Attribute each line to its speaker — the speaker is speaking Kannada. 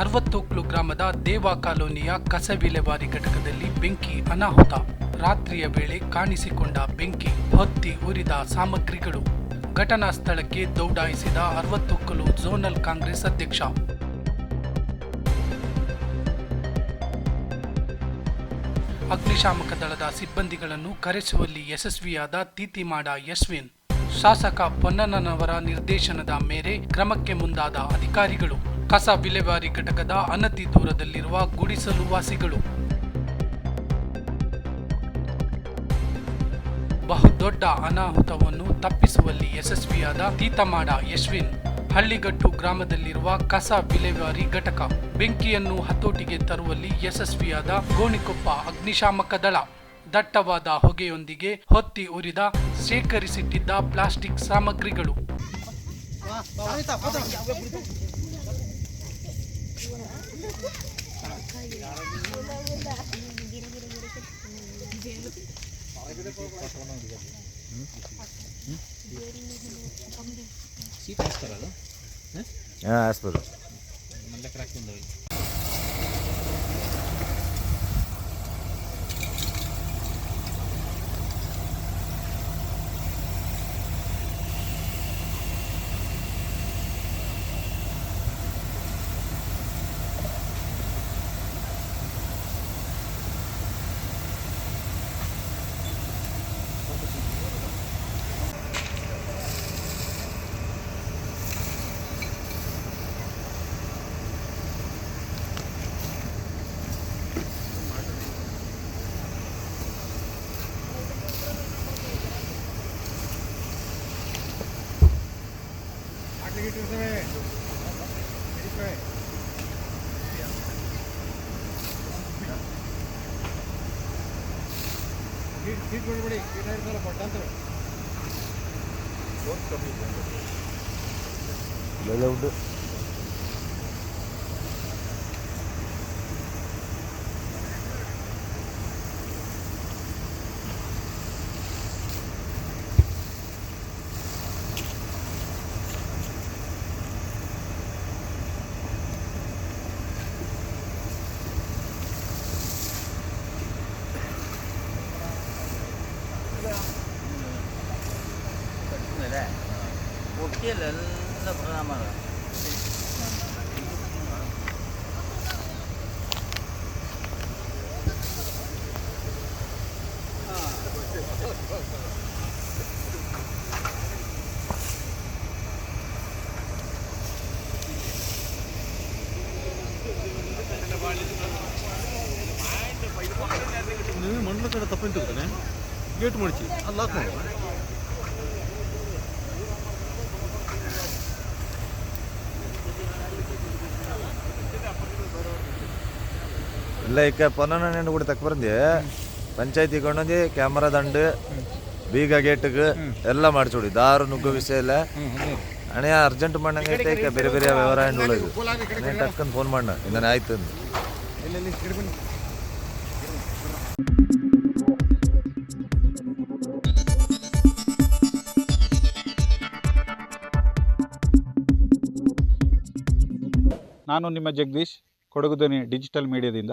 Speaker 1: ಅರವತ್ತೊಕ್ಲು ಗ್ರಾಮದ ದೇವಾ ಕಾಲೋನಿಯ ಕಸ ವಿಲೇವಾರಿ ಘಟಕದಲ್ಲಿ ಬೆಂಕಿ ಅನಾಹುತ. ರಾತ್ರಿಯ ವೇಳೆ ಕಾಣಿಸಿಕೊಂಡ ಬೆಂಕಿ ಹೊತ್ತಿ ಉರಿದ ಸಾಮಗ್ರಿಗಳು. ಘಟನಾ ಸ್ಥಳಕ್ಕೆ ದೌಡಾಯಿಸಿದ ಅರವತ್ತೊಕ್ಕಲು ಝೋನಲ್ ಕಾಂಗ್ರೆಸ್ ಅಧ್ಯಕ್ಷ. ಅಗ್ನಿಶಾಮಕ ದಳದ ಸಿಬ್ಬಂದಿಗಳನ್ನು ಕರೆಸುವಲ್ಲಿ ಯಶಸ್ವಿಯಾದ ತೀತಿಮಾಡ ಯಶ್ವಿನ್. ಶಾಸಕ ಪೊನ್ನಣ್ಣನವರ ನಿರ್ದೇಶನದ ಮೇರೆ ಕ್ರಮಕ್ಕೆ ಮುಂದಾದ ಅಧಿಕಾರಿಗಳು. ಕಸ ವಿಲೇವಾರಿ ಘಟಕದ ಅನತಿ ದೂರದಲ್ಲಿರುವ ಗುಡಿಸಲು ವಾಸಿಗಳು ಬಹುದೊಡ್ಡ ಅನಾಹುತವನ್ನು ತಪ್ಪಿಸುವಲ್ಲಿ ಯಶಸ್ವಿಯಾದ ತೀತಮಾಡ ಯಶ್ವಿನ್ ಹಳ್ಳಿಗಟ್ಟು ಗ್ರಾಮದಲ್ಲಿರುವ ಕಸ ವಿಲೇವಾರಿ ಘಟಕ ಬೆಂಕಿಯನ್ನು ಹತೋಟಿಗೆ ತರುವಲ್ಲಿ ಯಶಸ್ವಿಯಾದ ಗೋಣಿಕೊಪ್ಪ ಅಗ್ನಿಶಾಮಕ ದಳ ದಟ್ಟವಾದ ಹೊಗೆಯೊಂದಿಗೆ ಹೊತ್ತಿ ಉರಿದ ಶೇಖರಿಸಿಟ್ಟಿದ್ದ ಪ್ಲಾಸ್ಟಿಕ್ ಸಾಮಗ್ರಿಗಳು
Speaker 2: ಹಾಂ ಹಾಸ್ಪಿಟಲ್ ಹಾಸ್ಬೋದು ಬೆಲೆ ಉಂಟು
Speaker 3: ಒಟ್ಟಿಯಲ್ಲೆಲ್ಲ ಪ್ರಣಾಮ
Speaker 4: ನೀವು ಮಂಡಲ ಕಡೆ ತಪ್ಪೇನು ತೆಗ್ತಾನೆ ಗೇಟ್ ಮಾಡಿಸಿ ಅಲ್ಲಿ ಲಾಕ್
Speaker 2: ಇಲ್ಲ ಈಗ ನೆಂಡು ಕೂಡ ತಕ್ಕ ಬಂದಿ ಪಂಚಾಯತಿ ಕೊಂಡಿ ಕ್ಯಾಮರಾ ದಂಡ, ಬೀಗ ಗೇಟ್ಗೆ ಎಲ್ಲ ಮಾಡಿಸೋಡಿ. ದಾರು, ನುಗ್ಗೋ ವಿಷಯ ಇಲ್ಲ ಅಣೆ ಅರ್ಜೆಂಟ್ ಮಾಡಂಗೆ ಐತೆ? ಬೇರೆ ಬೇರೆ ವ್ಯವಹಾರ ಟಕ್ಕಂದು ಫೋನ್ ಮಾಡ. ಇಂದಾನೆ ಆಯ್ತು
Speaker 5: ನಾನು ನಿಮ್ಮ ಜಗದೀಶ್ ಕೊಡಗುದನಿ ಡಿಜಿಟಲ್ ಮೀಡಿಯಾದಿಂದ